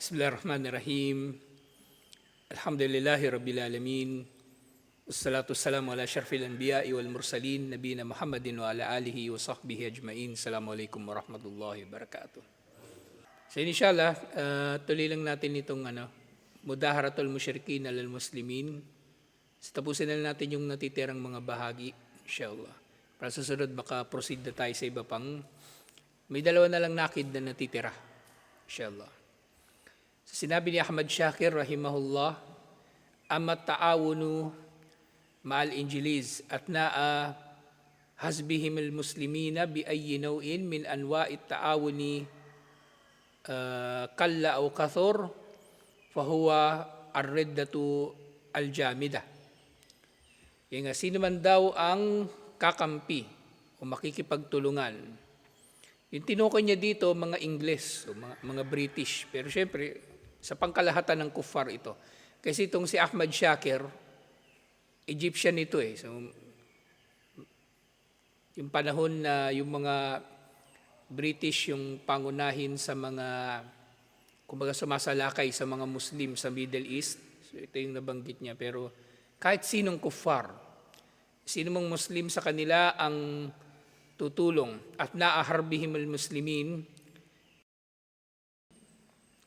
Bismillahirrahmanirrahim. Alhamdulillahi Rabbil Alamin. Wassalatu wassalamu ala syarfil anbiya'i wal mursalin nabina Muhammadin wa ala alihi wa sahbihi ajmain. Assalamualaikum warahmatullahi wabarakatuh. So inshallah, uh, tuloy lang natin itong ano, mudaharatul musyrikin alal muslimin. So, tapusin na natin yung natitirang mga bahagi, inshallah. Para sa sunod, baka proceed na tayo sa iba pang may dalawa na lang nakid na natitira. Inshallah. So, sinabi ni Ahmad Shakir, rahimahullah, Ama ta'awunu ma'al injiliz at na'a hasbihim al-muslimina bi ayyi naw'in min anwa'i ta'awuni uh, kalla aw kathur fahuwa ar-riddatu al-jamida. Yung nga, sino man daw ang kakampi o makikipagtulungan yung tinukoy niya dito, mga Ingles, o mga, mga British. Pero syempre, sa pangkalahatan ng kuffar ito. Kasi itong si Ahmad Shakir, Egyptian ito eh. So, yung panahon na yung mga British yung pangunahin sa mga, kumbaga sumasalakay sa mga Muslim sa Middle East. So ito yung nabanggit niya. Pero kahit sinong kuffar, sino mong Muslim sa kanila ang tutulong at naaharbihim al-muslimin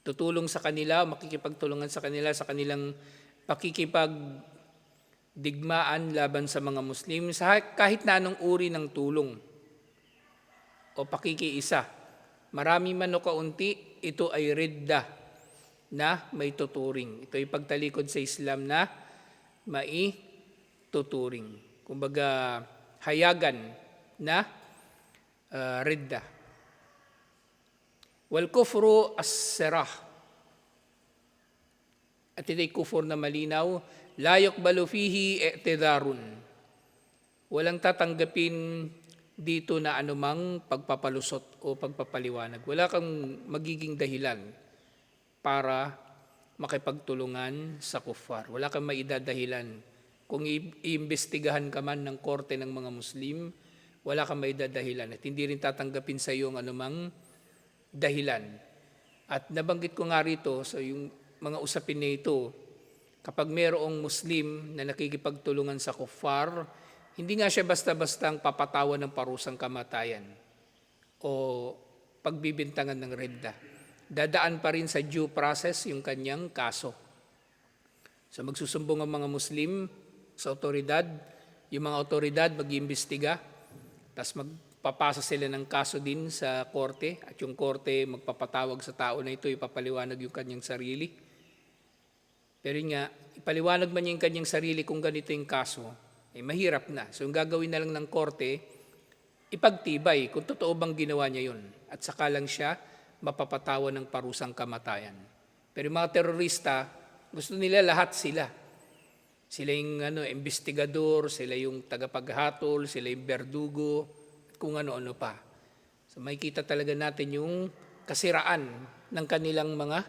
tutulong sa kanila, makikipagtulungan sa kanila sa kanilang pakikipag digmaan laban sa mga Muslim sa kahit na anong uri ng tulong o pakikiisa. Marami man o kaunti, ito ay ridda na may tuturing. Ito ay pagtalikod sa Islam na mai tuturing. Kumbaga, hayagan na uh, ridda. Wal kufru as-sirah. At ito'y kufur na malinaw, la yuqbalu fihi. Walang tatanggapin dito na anumang pagpapalusot o pagpapaliwanag. Wala kang magiging dahilan para makipagtulungan sa kuffar. Wala kang maidadahilan. Kung iimbestigahan ka man ng korte ng mga Muslim, wala kang may dadahilan at hindi rin tatanggapin sa iyo ang anumang dahilan. At nabanggit ko nga rito sa so yung mga usapin na ito, kapag mayroong Muslim na nakikipagtulungan sa kuffar, hindi nga siya basta-bastang papatawan ng parusang kamatayan o pagbibintangan ng redda. Dadaan pa rin sa due process yung kanyang kaso. So magsusumbong ang mga Muslim sa otoridad, yung mga otoridad mag-iimbestiga, tapos magpapasa sila ng kaso din sa korte at yung korte magpapatawag sa tao na ito, ipapaliwanag yung kanyang sarili. Pero nga, ipaliwanag man niya yung kanyang sarili kung ganito yung kaso, eh mahirap na. So yung gagawin na lang ng korte, ipagtibay kung totoo bang ginawa niya yun. At saka lang siya mapapatawa ng parusang kamatayan. Pero yung mga terorista, gusto nila lahat sila. Sila yung ano, investigador, sila yung tagapaghatol, sila yung berdugo, kung ano-ano pa. So makikita talaga natin yung kasiraan ng kanilang mga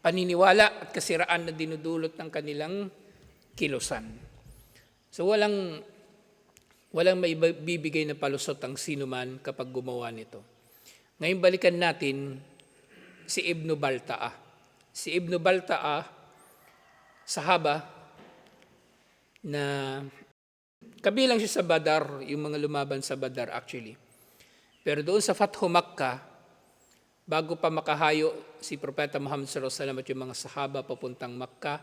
paniniwala at kasiraan na dinudulot ng kanilang kilusan. So walang walang may bibigay na palusot ang sinuman kapag gumawa nito. Ngayon balikan natin si Ibn Balta'a. Si Ibn Balta'a, sahaba, na kabilang siya sa Badar, yung mga lumaban sa Badar actually. Pero doon sa Fathu Makkah, bago pa makahayo si Propeta Muhammad sallallahu alaihi wasallam at yung mga sahaba papuntang Makkah,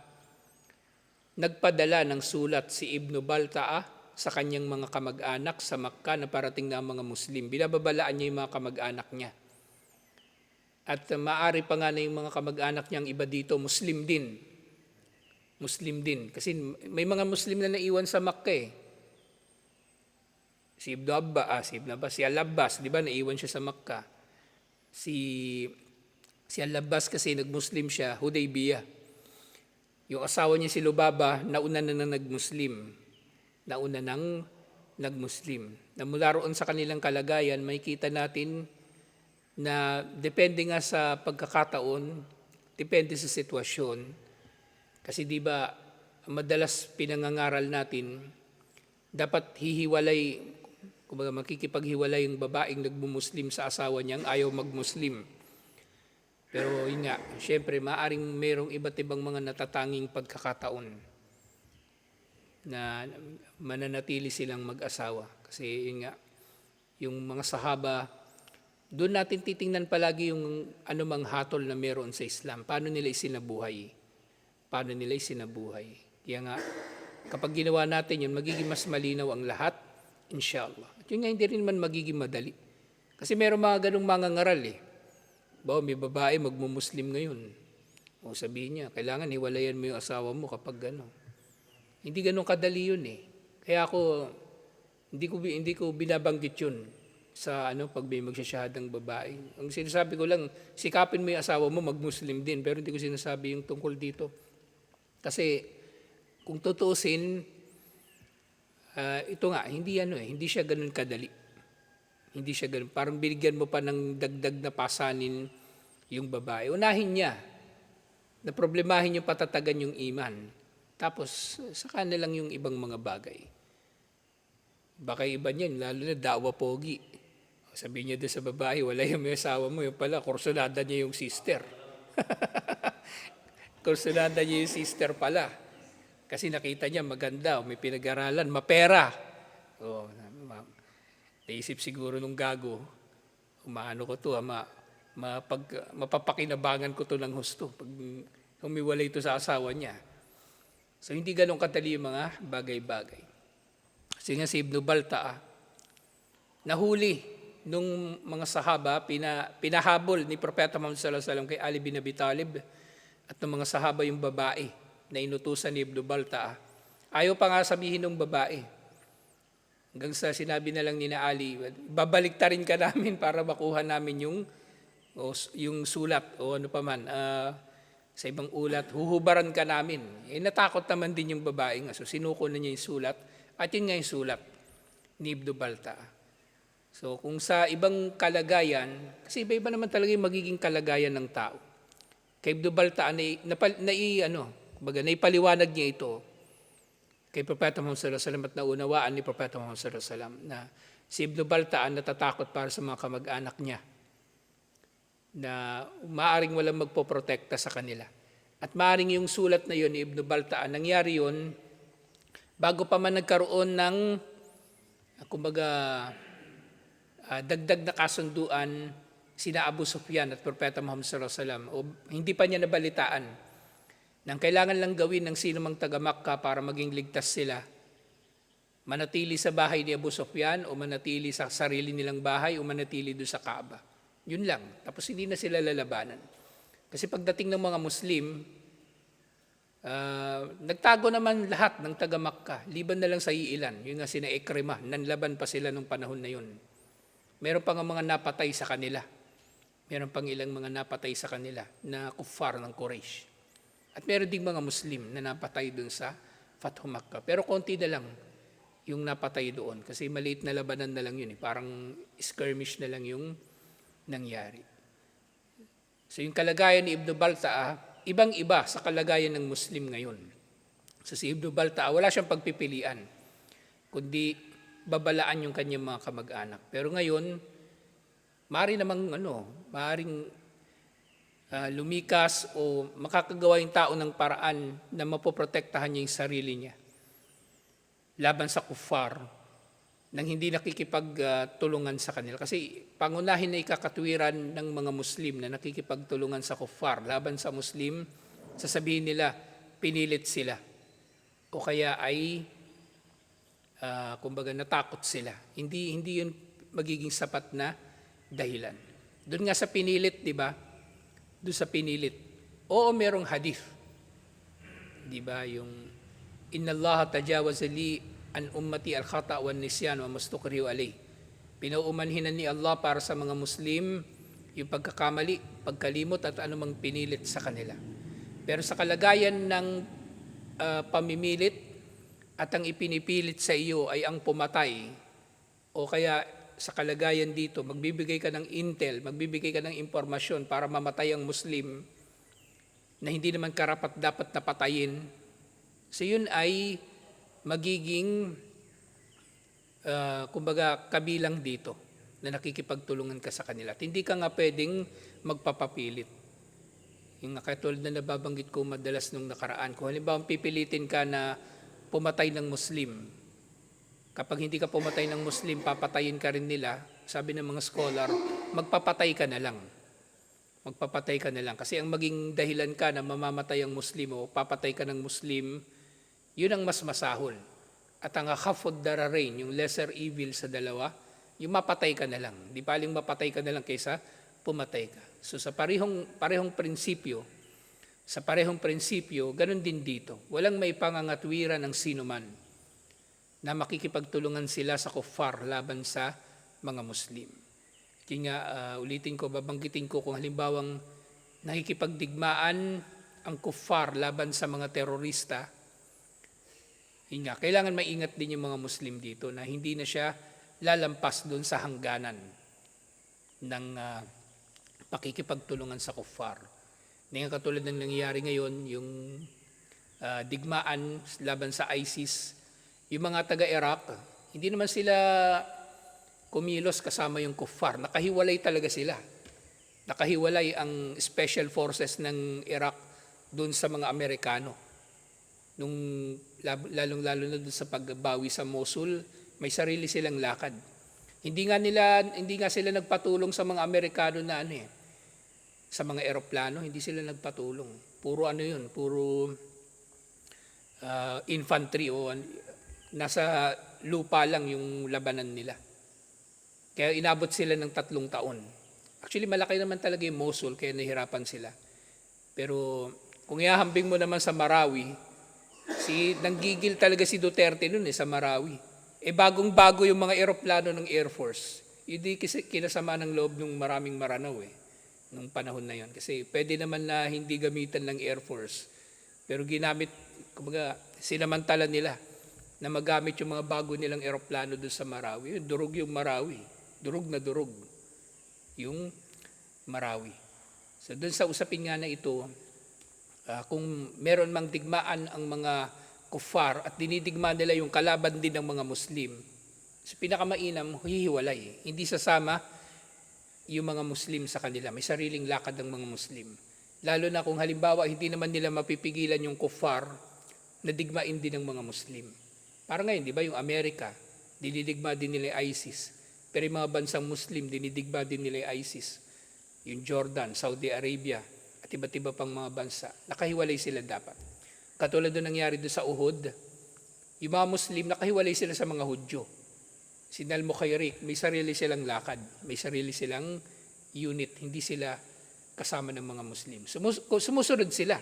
nagpadala ng sulat si Ibn Balta'a sa kanyang mga kamag-anak sa Makkah na parating na ang mga Muslim. Binababalaan niya yung mga kamag-anak niya. At maari pa nga na yung mga kamag-anak niyang iba dito, Muslim din. Muslim din. Kasi may mga Muslim na naiwan sa Makkah eh. Si Ibn Abba, ah, si Ibn Abbas, si Al-Abbas, di ba, naiwan siya sa Makkah. Si, si Al-Abbas kasi nag-Muslim siya, Hudaybiyah. Yung asawa niya si Lubaba, nauna na nang nag-Muslim. Nauna nang nag-Muslim. Na mula roon sa kanilang kalagayan, may kita natin na depende nga sa pagkakataon, depende sa sitwasyon, kasi di ba madalas pinangangaral natin, dapat hihiwalay, kumbaga makikipaghiwalay yung babaeng nagmumuslim sa asawa niyang ayaw magmuslim. Pero yun nga, syempre, maaring merong iba't ibang mga natatanging pagkakataon na mananatili silang mag-asawa. Kasi yun nga, yung mga sahaba, doon natin titingnan palagi yung anumang hatol na meron sa Islam. Paano nila isinabuhay? Paano nila isinabuhay? Kaya nga, kapag ginawa natin yun, magiging mas malinaw ang lahat, inshallah. At yun nga, hindi rin man magiging madali. Kasi meron mga ganong mga ngaral eh. Bawa, may babae magmumuslim ngayon. O sabihin niya, kailangan hiwalayan mo yung asawa mo kapag gano'n. Hindi ganun kadali yun eh. Kaya ako, hindi ko, hindi ko binabanggit yun sa ano pag may magsasyahadang babae. Ang sinasabi ko lang, sikapin mo yung asawa mo, mag-Muslim din. Pero hindi ko sinasabi yung tungkol dito. Kasi kung tutuusin, ah, ito nga, hindi ano eh, hindi siya ganun kadali. Hindi siya ganun. Parang binigyan mo pa ng dagdag na pasanin yung babae. Unahin niya na problemahin yung patatagan yung iman. Tapos, saka na lang yung ibang mga bagay. Baka iba niyan, lalo na dawa pogi. Sabihin niya doon sa babae, wala yung may asawa mo, yung pala, kursunada niya yung sister. kursunada niya yung sister pala. Kasi nakita niya maganda, may pinag-aralan, mapera. Ma- naisip siguro nung gago, umaano ko to, ah, ma, mapag, mapapakinabangan ko to ng husto pag humiwalay ito sa asawa niya. So hindi ganun katali yung mga bagay-bagay. Kasi nga si Ibn Balta, nahuli nung mga sahaba, pina, pinahabol ni Propeta Muhammad sallallahu alaihi wasallam kay Ali bin Abi Talib at ng mga sahaba yung babae na inutusan ni Ibn Balta. Ayaw pa nga sabihin ng babae. Hanggang sa sinabi na lang ni Ali, babalik ta rin ka namin para makuha namin yung, o, yung sulat o ano pa man. ah, sa ibang ulat, huhubaran ka namin. Eh, natakot naman din yung babae nga. So, sinuko na niya yung sulat. At yun nga yung sulat ni Ibn Balta. So, kung sa ibang kalagayan, kasi iba-iba naman talaga yung magiging kalagayan ng tao. Kay Ibn Balta, na, na, na, ano, baga, naipaliwanag niya ito kay Propeta Muhammad sallallahu alaihi wasallam at naunawaan ni Propeta Muhammad sallallahu alaihi wasallam na si Ibn Baltaan natatakot para sa mga kamag-anak niya na maaring walang magpoprotekta sa kanila. At maaring yung sulat na yun ni Ibn Baltaan, nangyari yun bago pa man nagkaroon ng, kumbaga, ah, dagdag na kasunduan sina Abu Sufyan at Propeta Muhammad sallallahu alaihi wasallam o hindi pa niya nabalitaan nang kailangan lang gawin ng sino mang taga Makkah para maging ligtas sila. Manatili sa bahay ni Abu Sufyan o manatili sa sarili nilang bahay o manatili doon sa Kaaba. Yun lang. Tapos hindi na sila lalabanan. Kasi pagdating ng mga Muslim, ah, nagtago naman lahat ng taga Makkah. Liban na lang sa iilan. Yun nga sina Ikrima. Nanlaban pa sila nung panahon na yun. Meron pa nga mga napatay sa kanila. Meron pang ilang mga napatay sa kanila na kuffar ng Quraysh. At meron ding mga Muslim na napatay doon sa Fathu Makkah. Pero konti na lang yung napatay doon. Kasi maliit na labanan na lang yun. Eh. Parang skirmish na lang yung nangyari. So yung kalagayan ni Ibn Balta'a, ibang-iba sa kalagayan ng Muslim ngayon. So si Ibn Balta'a, wala siyang pagpipilian, kundi babalaan yung kanyang mga kamag-anak. Pero ngayon, mari namang ano, maring ah, lumikas o makakagawa yung tao ng paraan na mapoprotektahan niya yung sarili niya laban sa kuffar nang hindi nakikipagtulungan sa kanila. Kasi pangunahin na ikakatwiran ng mga Muslim na nakikipagtulungan sa kuffar laban sa Muslim, sasabihin nila, pinilit sila. O kaya ay, ah, kumbaga, natakot sila. Hindi, hindi yun magiging sapat na dahilan. Doon nga sa pinilit, di ba? Doon sa pinilit. Oo, merong hadith. Di ba? Yung, Inna Allah tajawaza li an ummati al khata wa nisyan wa mustukrihu alay. Pinauumanhinan ni Allah para sa mga Muslim yung pagkakamali, pagkalimot at anumang pinilit sa kanila. Pero sa kalagayan ng ah, pamimilit at ang ipinipilit sa iyo ay ang pumatay o kaya sa kalagayan dito, magbibigay ka ng intel, magbibigay ka ng impormasyon para mamatay ang Muslim na hindi naman karapat dapat na patayin, So yun ay magiging, ah, kumbaga, kabilang dito na nakikipagtulungan ka sa kanila. At hindi ka nga pwedeng magpapapilit. Yung nga katulad na nababanggit ko madalas nung nakaraan. Kung halimbawa pipilitin ka na pumatay ng Muslim, kapag hindi ka pumatay ng Muslim, papatayin ka rin nila, sabi ng mga scholar, magpapatay ka na lang. Magpapatay ka na lang. Kasi ang maging dahilan ka na mamamatay ang Muslim o papatay ka ng Muslim, yun ang mas masahol. At ang khafod dararain, yung lesser evil sa dalawa, yung mapatay ka na lang. Di paling mapatay ka na lang kaysa pumatay ka. So sa parehong, parehong prinsipyo, sa parehong prinsipyo, ganun din dito. Walang may pangangatwiran ng sino man na makikipagtulungan sila sa kuffar laban sa mga Muslim. Kaya nga, ah, ulitin ko, babanggitin ko kung halimbawang nakikipagdigmaan ang kuffar laban sa mga terorista, yun nga, kailangan maingat din yung mga Muslim dito na hindi na siya lalampas doon sa hangganan ng ah, pakikipagtulungan sa kuffar. Hindi katulad ng nangyayari ngayon, yung ah, digmaan laban sa ISIS, yung mga taga-Iraq, hindi naman sila kumilos kasama yung kuffar. Nakahiwalay talaga sila. Nakahiwalay ang special forces ng Iraq doon sa mga Amerikano. Nung lalong-lalo na doon sa pagbawi sa Mosul, may sarili silang lakad. Hindi nga nila hindi nga sila nagpatulong sa mga Amerikano na ano eh, sa mga eroplano, hindi sila nagpatulong. Puro ano 'yun, puro ah, infantry o nasa lupa lang yung labanan nila. Kaya inabot sila ng tatlong taon. Actually, malaki naman talaga yung Mosul, kaya nahirapan sila. Pero kung ihahambing mo naman sa Marawi, si nanggigil talaga si Duterte noon eh, sa Marawi. Eh bagong-bago yung mga eroplano ng Air Force. Hindi kinasama ng loob ng maraming maranaw eh, nung panahon na yon. Kasi pwede naman na hindi gamitan ng Air Force. Pero ginamit, kumbaga, sinamantala nila na magamit yung mga bago nilang eroplano doon sa Marawi. Durog yung Marawi. Durog na durog. Yung Marawi. So doon sa usapin nga na ito, ah, kung meron mang digmaan ang mga kuffar at dinidigma nila yung kalaban din ng mga Muslim, sa pinakamainam, hihiwalay. Hindi sasama yung mga Muslim sa kanila. May sariling lakad ng mga Muslim. Lalo na kung halimbawa hindi naman nila mapipigilan yung kuffar na digmain din ng mga Muslim. Para ngayon, di ba yung Amerika, dinidigma din nila ISIS. Pero yung mga bansang Muslim, dinidigma din nila ISIS. Yung Jordan, Saudi Arabia, at iba't iba pang mga bansa. Nakahiwalay sila dapat. Katulad doon nangyari doon sa Uhud, yung mga Muslim, nakahiwalay sila sa mga Hudyo. Sinal mo kay Rick, may sarili silang lakad, may sarili silang unit, hindi sila kasama ng mga Muslim. Sumus- sumusunod sila.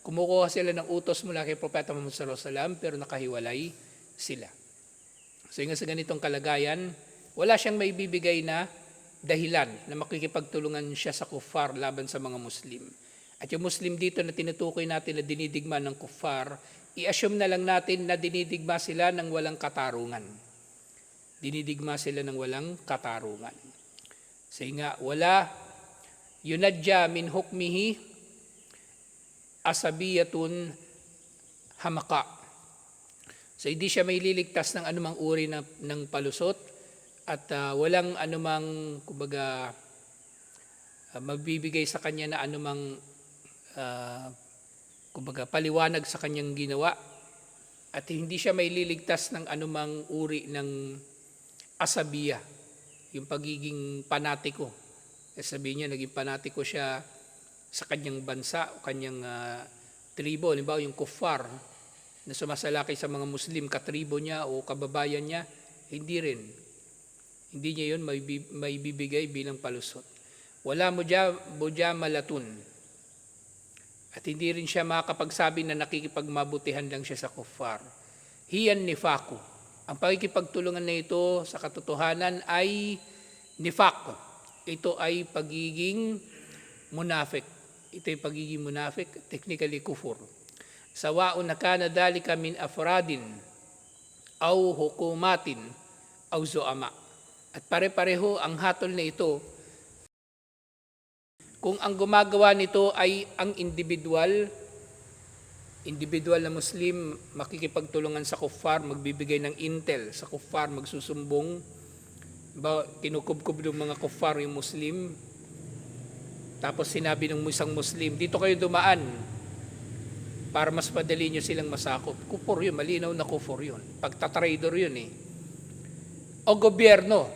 Kumukuha sila ng utos mula kay Propeta Muhammad sallallahu alaihi wasallam pero nakahiwalay sila. So yung sa ganitong kalagayan, wala siyang may bibigay na dahilan na makikipagtulungan siya sa kuffar laban sa mga Muslim. At yung Muslim dito na tinutukoy natin na dinidigma ng kuffar, i-assume na lang natin na dinidigma sila ng walang katarungan. Dinidigma sila ng walang katarungan. Kasi nga, wala yunadya min hukmihi asabiyatun hamaka. So hindi siya may liligtas ng anumang uri na, ng palusot at ah, walang anumang kumbaga ah, magbibigay sa kanya na anumang ah, kumbaga paliwanag sa kanyang ginawa at hindi siya may liligtas ng anumang uri ng asabiya, yung pagiging panatiko. Eh, sabihin niya, naging panatiko siya sa kanyang bansa o kanyang ah, tribo. Halimbawa, yung kuffar na sumasalakay sa mga Muslim, katribo niya o kababayan niya, hindi rin. Hindi niya yun may, bi- may bibigay bilang palusot. Wala mo dya, budya malatun. At hindi rin siya makakapagsabi na nakikipagmabutihan lang siya sa kuffar. Hiyan nifaku. Ang pagkikipagtulungan na ito sa katotohanan ay nifak. Ito ay pagiging munafik. Ito ay pagiging munafik, technically kufur. Na kana dalika min afradin au hukumatin au zoama. At pare-pareho ang hatol na ito. Kung ang gumagawa nito ay ang individual, individual na Muslim, makikipagtulungan sa kuffar, magbibigay ng intel sa kuffar, magsusumbong, ba, kinukubkub ng mga kuffar yung Muslim, Tapos sinabi ng isang Muslim, dito kayo dumaan para mas madali nyo silang masakop. Kufur yun, malinaw na kufur yun. Pagtatrader yun eh. O gobyerno.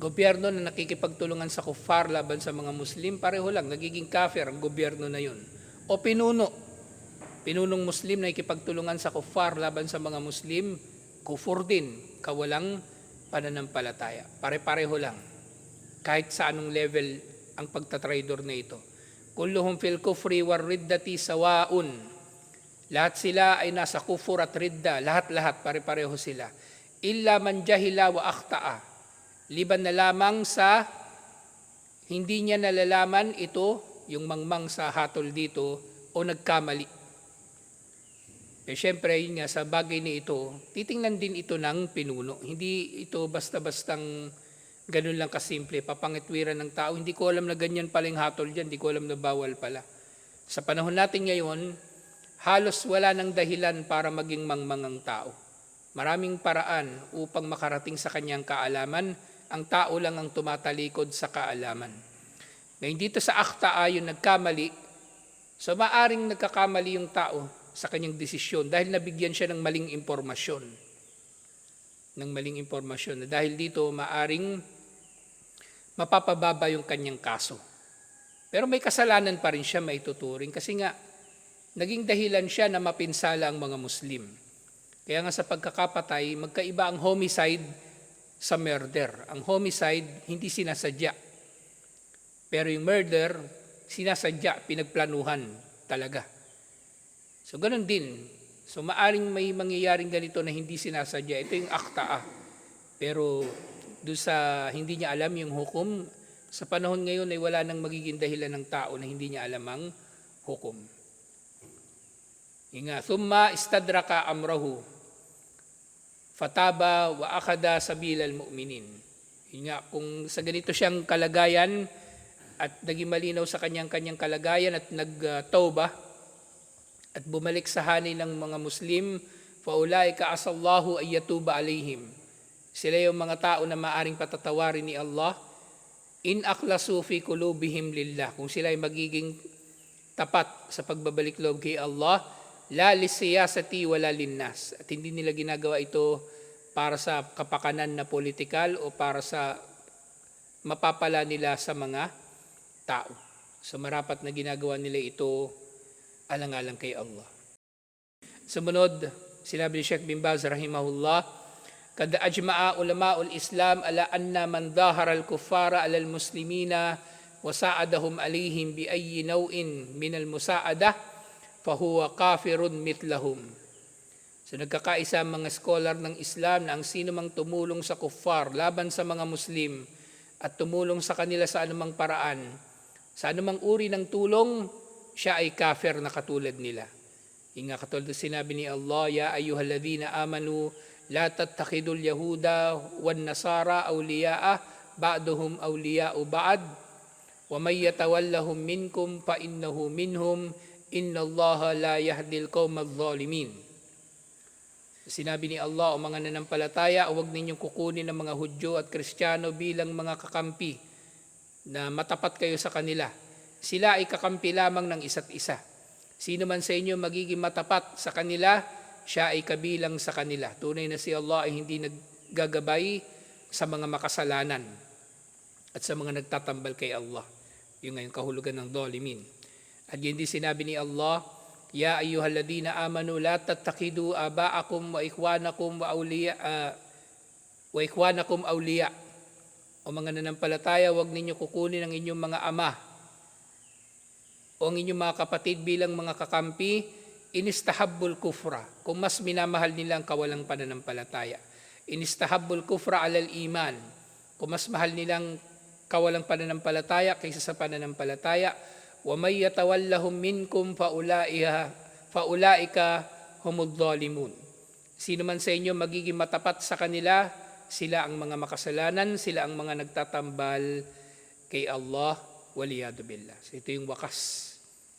Gobyerno na nakikipagtulungan sa kufar laban sa mga Muslim, pareho lang, nagiging kafir ang gobyerno na yun. O pinuno. Pinunong Muslim na ikipagtulungan sa kufar laban sa mga Muslim, kufur din, kawalang pananampalataya. Pare-pareho lang. Kahit sa anong level ang pagtatrader na ito. Kulluhum fil kufri war riddati sawaun. Lahat sila ay nasa kufur at ridda. Lahat-lahat, pare-pareho sila. Illa man jahila wa akhta'a. Liban na lamang sa hindi niya nalalaman ito, yung mangmang sa hatol dito, o nagkamali. Eh, syempre, yun nga, sa bagay ni ito, titingnan din ito ng pinuno. Hindi ito basta-bastang ganun lang kasimple, papangitwiran ng tao. Hindi ko alam na ganyan pala yung hatol dyan, hindi ko alam na bawal pala. Sa panahon natin ngayon, halos wala ng dahilan para maging mangmangang tao. Maraming paraan upang makarating sa kanyang kaalaman, ang tao lang ang tumatalikod sa kaalaman. Ngayon dito sa akta ayon nagkamali, so maaring nagkakamali yung tao sa kanyang desisyon dahil nabigyan siya ng maling impormasyon. Ng maling impormasyon na dahil dito maaring mapapababa yung kanyang kaso. Pero may kasalanan pa rin siya maituturing kasi nga naging dahilan siya na mapinsala ang mga Muslim. Kaya nga sa pagkakapatay, magkaiba ang homicide sa murder. Ang homicide, hindi sinasadya. Pero yung murder, sinasadya, pinagplanuhan talaga. So ganun din. So maaring may mangyayaring ganito na hindi sinasadya. Ito yung akta ah. Pero doon sa hindi niya alam yung hukom, sa panahon ngayon ay wala nang magiging dahilan ng tao na hindi niya alam ang hukom. Inga, thumma istadraka amrahu fataba wa akada sabilal mu'minin. Inga, kung sa ganito siyang kalagayan at naging malinaw sa kanyang kanyang kalagayan at nagtauba at bumalik sa hanay ng mga Muslim, faulaika asallahu ay yatuba alaihim. Sila yung mga tao na maaring patatawarin ni Allah in akhlasu fi kulubihim lillah. Kung sila ay magiging tapat sa pagbabalik loob kay Allah, la lisiyasati wala linnas. At hindi nila ginagawa ito para sa kapakanan na politikal o para sa mapapala nila sa mga tao. So marapat na ginagawa nila ito alang-alang kay Allah. Sumunod, sinabi ni Sheikh bin Baz rahimahullah, kada ajma'a ulama'ul Islam ala anna man dhahara al-kuffara ala al-muslimina wa sa'adahum alihim bi ayyi naw'in min al-musa'adah fahuwa kafirun mitlahum. So nagkakaisa mga scholar ng Islam na ang sino mang tumulong sa kuffar laban sa mga Muslim at tumulong sa kanila sa anumang paraan, sa anumang uri ng tulong, siya ay kafir na katulad nila. Inga katulad sinabi ni Allah, Ya ayyuhalladhina amanu, la tattakhidul yahuda wan nasara awliya'a, ba'duhum awliya'u ba'd, wa may yatawallahum minkum fa innahu minhum, inna Allah la yahdil qawmal zalimin. Sinabi ni Allah, o mga nanampalataya, huwag ninyong kukunin ng mga Hudyo at Kristiyano bilang mga kakampi na matapat kayo sa kanila. Sila ay kakampi lamang ng isa't isa. Sino man sa inyo magiging matapat sa kanila, siya ay kabilang sa kanila. Tunay na si Allah ay hindi naggagabay sa mga makasalanan at sa mga nagtatambal kay Allah. Yung ngayon kahulugan ng dolimin. At yun din sinabi ni Allah, Ya ayyuhalladhina amanu la tattakidu aba'akum wa ikhwanakum wa awliya uh, wa ikhwanakum awliya. O mga nanampalataya, huwag ninyo kukunin ang inyong mga ama o ang inyong mga kapatid bilang mga kakampi, inistahabbul kufra, kung mas minamahal nila ang kawalang pananampalataya. Inistahabbul kufra alal iman, kung mas mahal nilang kawalang pananampalataya kaysa sa pananampalataya, yatawallahum minkum faulaiha faulaika humud zalimun. Sino man sa inyo magiging matapat sa kanila, sila ang mga makasalanan, sila ang mga nagtatambal kay Allah waliyadu billah. So ito yung wakas.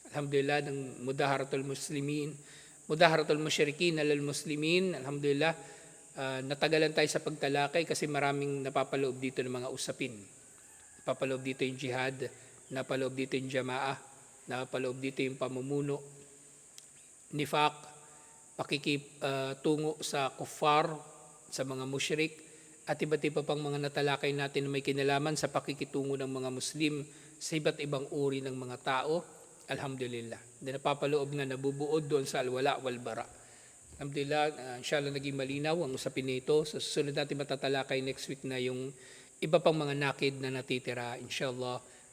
Alhamdulillah ng mudaharatul muslimin, mudaharatul musyrikin alal muslimin. Alhamdulillah, uh, natagalan tayo sa pagtalakay kasi maraming napapaloob dito ng mga usapin. Napapaloob dito yung jihad, napaloob dito yung jamaah, napaloob dito yung pamumuno, nifaq, pakikitungo sa kuffar, sa mga mushrik, at iba't iba pang mga natalakay natin na may kinalaman sa pakikitungo ng mga Muslim sa iba't ibang uri ng mga tao. Alhamdulillah. Di napapaloob nga nabubuod doon sa alwala wal bara. Alhamdulillah, uh, inshallah naging malinaw ang usapin nito. Sa susunod natin matatalakay next week na yung iba pang mga nakid na natitira. Inshallah.